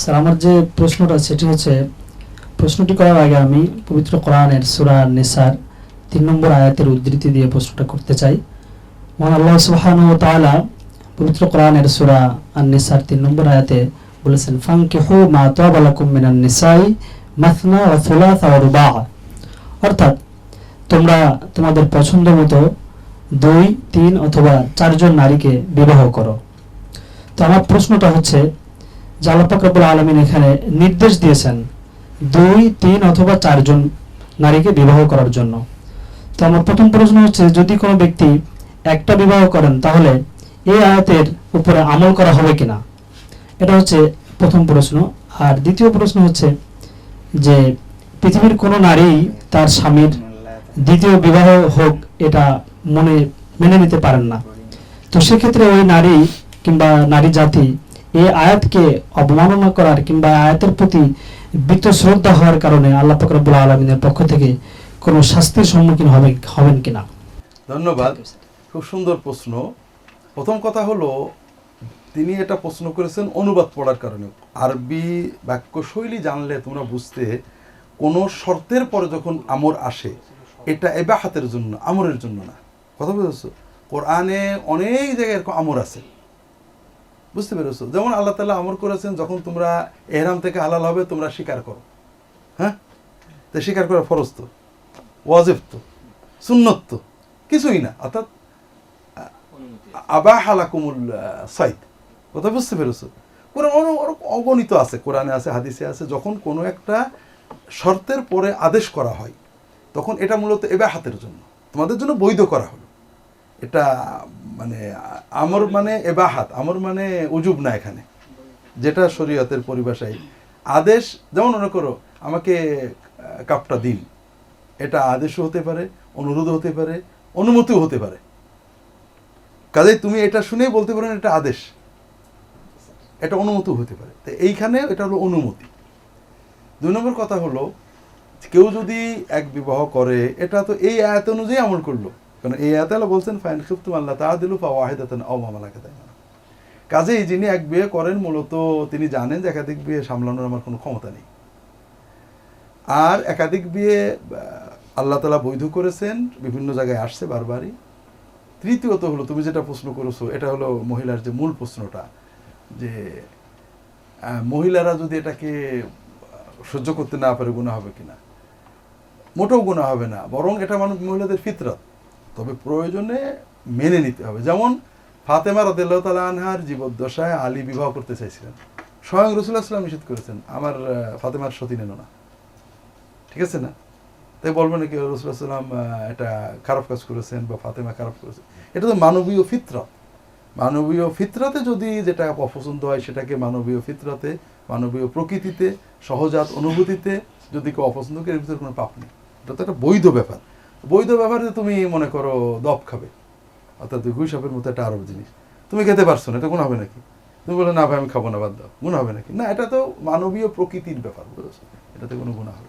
Sir, আমার যে প্রশ্নটা সেটি হচ্ছে, প্রশ্নটি করার আগে আমি পবিত্র কোরআনের সূরা নিসার তিন নম্বর আয়াতের উদ্ধৃতি দিয়ে প্রশ্নটা করতে চাই। মহান আল্লাহ সুবহানাহু ওয়া তাআলা পবিত্র কোরআনের সূরা আন-নিসার তিন নম্বর আয়াতে বলেছেন, ফানকিহু মা তাবা লাকুম মিনান নিসাই ওয়া থুলাথা ওয়া রুবা অর্থাৎ, তোমরা তোমাদের পছন্দ মতো দুই, তিন অথবা চারজন নারীকে বিবাহ করো। তো আমার প্রশ্নটা হচ্ছে যে আল্লাহ পাক রব্বুল আলামিন এখানে নির্দেশ দিয়েছেন দুই, তিন অথবা চারজন নারীকে বিবাহ করার জন্য। তো আমার প্রথম প্রশ্ন হচ্ছে, যদি কোনো ব্যক্তি একটা বিবাহ করেন, তাহলে এই আয়াতের উপরে আমল করা হবে কিনা? এটা হচ্ছে প্রথম প্রশ্ন। আর দ্বিতীয় প্রশ্ন হচ্ছে যে, পৃথিবীর কোনো নারী তার স্বামীর দ্বিতীয় বিবাহ হোক, এটা মনে, মেনে নিতে পারেন না। তো সেক্ষেত্রে ওই নারী কিংবা নারী জাতি এই আয়াতকে অবমাননা করার কিংবা আয়াতের প্রতি বৃত্ত শ্রদ্ধা হওয়ার কারণে আল্লাহ ফকরাবুল আলমিনের পক্ষ থেকে কোনো শাস্তির সম্মুখীন হবে, হবেন কিনা? ধন্যবাদ। খুব সুন্দর প্রশ্ন। প্রথম কথা হলো, তিনি এটা প্রশ্ন করেছেন অনুবাদ পড়ার কারণে। আরবি বাক্য শৈলী জানলে তোমরা বুঝতে কোনো শর্তের পরে যখন আমর আসে, এটা এবাহাতের জন্য, আমরের জন্য না। কথা বুঝেছ? কোরআনে অনেক জায়গায় এরকম আমর আছে। বুঝতে পেরেছ? যেমন আল্লাহ তালা আমর করেছেন, যখন তোমরা এহরাম থেকে হালাল হবে, তোমরা স্বীকার করো। হ্যাঁ? স্বীকার করা ফরজ তো। ওয়াজিব তো। সুন্নত তো। কিছুই না। অর্থাৎ আবা হালাকুমুল সাইদ। কথা বুঝতে পেরেছ? কোরআন অগণিত আছে। কোরআনে আছে, হাদিসে আছে। যখন কোনো একটা শর্তের পরে আদেশ করা হয়, তখন এটা মূলত এবার হাতের জন্য। তোমাদের জন্য বৈধ করা হলো। এটা মানে আমর মানে এবাহাত, আমর মানে উজুব না এখানে। যেটা শরীয়তের পরিভাষায়। আদেশ, যেমন মনে করো, আমাকে কাপটা দিন। এটা আদেশও হতে পারে অনুরোধ হতে পারে, অনুমতিও হতে পারে। কাজেই তুমি এটা শুনেই বলতে পারো এটা আদেশ। এটা অনুমতিও হতে পারে। তো এইখানে এটা হলো অনুমতি। দুই নম্বর কথা হলো, কেউ যদি এক বিবাহ করে, এটা তো এই আয়াত অনুযায়ী আমল করল। কারণ এই আয়াত বলছেন, ফাইন খুফতুম আল্লাহ তা দিলু ফা ওয়াহিদাতান আও মামালাকে তাই কাজেই যিনি এক বিয়ে করেন, মূলত তিনি জানেন যে একাধিক বিয়ে সামলানোর আমার কোনো ক্ষমতা নেই। আর একাধিক বিয়ে আল্লাহ তালা বৈধ করেছেন, বিভিন্ন জায়গায় আসছে বারবারই। তৃতীয়ত হলো, তুমি যেটা প্রশ্ন করেছ, এটা হলো মহিলার যে মূল প্রশ্নটা, যে মহিলারা যদি এটাকে সহ্য করতে না পারে গুণা হবে কিনা? মোটেও গুণা হবে না, বরং এটা মানুষ মহিলাদের ফিতরত। তবে প্রয়োজনে মেনে নিতে হবে। যেমন ফাতেমা রদুল্লাহ আনহার জীবদ্দশায় আলী বিবাহ করতে চাইছিলেন। স্বয়ং রসুল্লাহ সাল্লাম নিষেধ করেছেন, আমার ফাতেমার সতী নেন না। ঠিক আছে না? তাই বলবেন নাকি রসুল্লাহ সাল্লাম এটা খারাপ কাজ করেছেন বা ফাতেমা খারাপ করেছেন এটা তো মানবীয় ফিতরত মানবীয় ফিতরাতে যদি যেটা অপছন্দ হয়, সেটাকে মানবীয় ফিতরাতে, মানবীয় প্রকৃতিতে, সহজাত অনুভূতিতে যদি কেউ অপছন্দ করে, এর ভিতরে কোনো পাপ নেই। এটা তো একটা বৈধ ব্যাপার। বৈধ ব্যাপারে তুমি মনে করো দপ খাবে। অর্থাৎ ঘুষ সাপের মতো একটা আরব জিনিস। তুমি খেতে পারছ না, এটা কোনো হবে নাকি? তুমি বলে না ভাই, আমি খাব না, বাদ দাও। গুণ হবে নাকি? না, এটা তো মানবীয় প্রকৃতির ব্যাপার, বুঝেছ? এটাতে কোনো গুণা হবে।